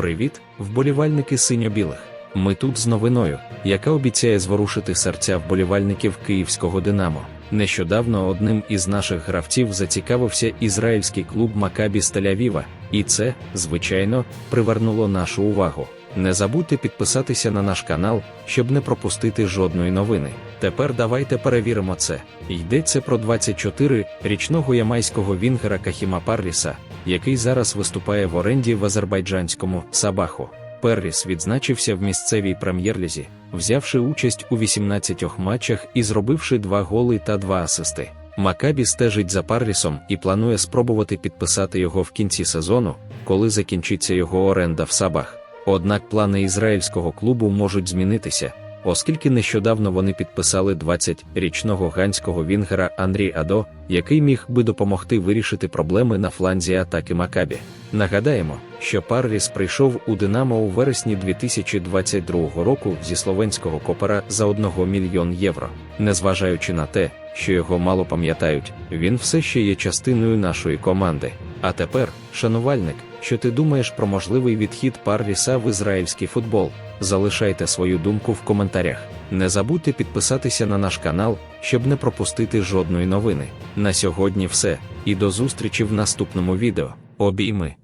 Привіт, вболівальники синьо-білих. Ми тут з новиною, яка обіцяє зворушити серця вболівальників київського Динамо. Нещодавно одним із наших гравців зацікавився ізраїльський клуб Макабі з Тель-Авіва, і це, звичайно, привернуло нашу увагу. Не забудьте підписатися на наш канал, щоб не пропустити жодної новини. Тепер давайте перевіримо це. Йдеться про 24-річного ямайського вінгера Кахіма Парліса, який зараз виступає в оренді в азербайджанському Сабаху. Перріс відзначився в місцевій прем'єр-лізі, взявши участь у 18 матчах і зробивши два голи та два асисти. Макабі стежить за Парлісом і планує спробувати підписати його в кінці сезону, коли закінчиться його оренда в Сабах. Однак плани ізраїльського клубу можуть змінитися, оскільки нещодавно вони підписали 20-річного ганського вінгера Андрій Адо, який міг би допомогти вирішити проблеми на фланзі атаки Макабі. Нагадаємо, що Парліс прийшов у Динамо у вересні 2022 року зі словенського копера за 1 мільйон євро. Незважаючи на те, що його мало пам'ятають, він все ще є частиною нашої команди. А тепер, шанувальник, що ти думаєш про можливий відхід Парліса в ізраїльський футбол? Залишайте свою думку в коментарях. Не забудьте підписатися на наш канал, щоб не пропустити жодної новини. На сьогодні все, і до зустрічі в наступному відео. Обійми!